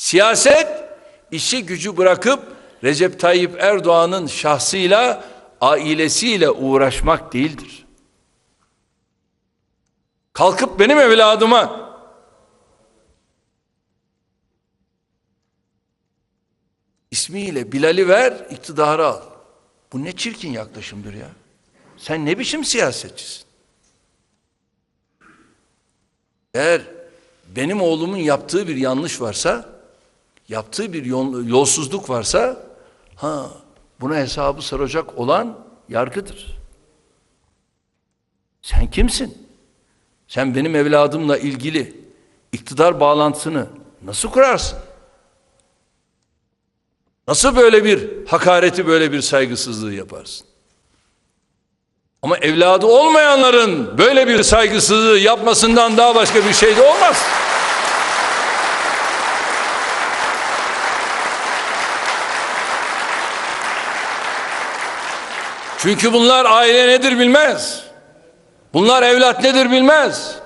Siyaset işi gücü bırakıp Recep Tayyip Erdoğan'ın şahsıyla, ailesiyle uğraşmak değildir. Kalkıp benim evladıma ismiyle Bilal'i ver, iktidarı al. Bu ne çirkin yaklaşımdır ya. Sen ne biçim siyasetçisin? Eğer benim oğlumun yaptığı bir yanlış varsa, yaptığı bir yol- yolsuzluk varsa, ha buna hesabı soracak olan yargıdır. Sen kimsin? Sen benim evladımla ilgili iktidar bağlantısını nasıl kurarsın? Nasıl böyle bir hakareti, böyle bir saygısızlığı yaparsın? Ama evladı olmayanların böyle bir saygısızlığı yapmasından daha başka bir şey de olmaz. Çünkü bunlar aile nedir bilmez. Bunlar evlat nedir bilmez.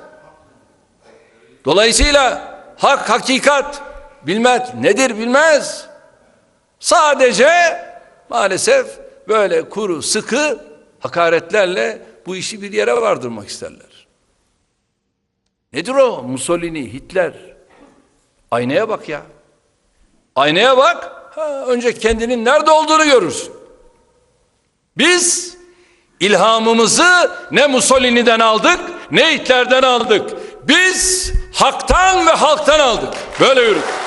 Dolayısıyla hak, hakikat bilmez nedir bilmez. Sadece maalesef böyle kuru, sıkı hakaretlerle bu işi bir yere vardırmak isterler. Nedir o? Mussolini, Hitler. Aynaya bak ya. Aynaya bak. Ha, önce kendinin nerede olduğunu görürsün. Biz ilhamımızı ne Mussolini'den aldık ne Hitler'den aldık. Biz haktan ve halktan aldık. Böyle yürüdük.